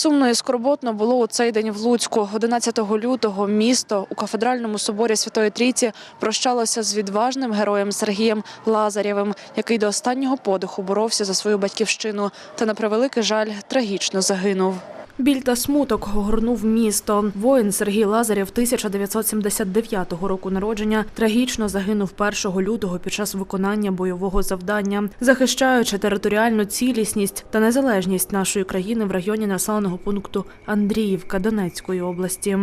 Сумно і скорботно було у цей день в Луцьку. 11 лютого місто у кафедральному соборі Святої Трійці прощалося з відважним героєм Сергієм Лазарєвим, який до останнього подиху боровся за свою батьківщину та на превеликий жаль трагічно загинув. Біль та смуток огорнув місто. Воїн Сергій Лазарєв 1979 року народження трагічно загинув 1 лютого під час виконання бойового завдання, захищаючи територіальну цілісність та незалежність нашої країни в районі населеного пункту Андріївка Донецької області.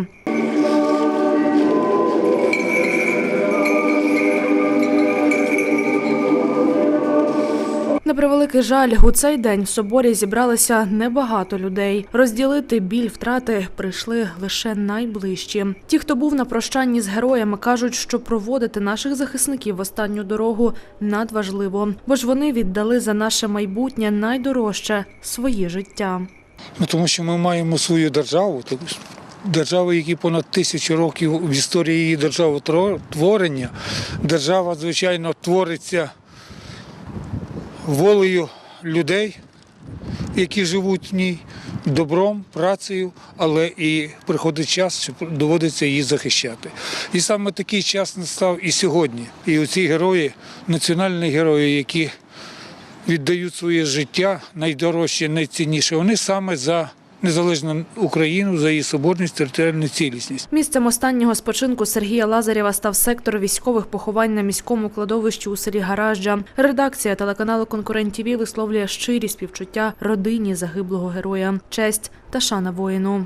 На превеликий жаль, у цей день в соборі зібралося небагато людей. Розділити біль втрати прийшли лише найближчі. Ті, хто був на прощанні з героями, кажуть, що проводити наших захисників в останню дорогу надважливо, бо ж вони віддали за наше майбутнє найдорожче своє життя. Ну, тому що ми маємо свою державу, державу, які понад тисячу років в історії її державотворення. Держава, звичайно, твориться волею людей, які живуть в ній, добром, працею, але і приходить час, що доводиться її захищати. І саме такий час настав і сьогодні. І оці герої, національні герої, які віддають своє життя найдорожче, найцінніше. Вони саме за незалежну Україну, за її соборність, територіальну цілісність. Місцем останнього спочинку Сергія Лазарєва став сектор військових поховань на міському кладовищі у селі Гаражджа. Редакція телеканалу Конкурент ТІВІ висловлює щирі співчуття родині загиблого героя, честь та шана воїну.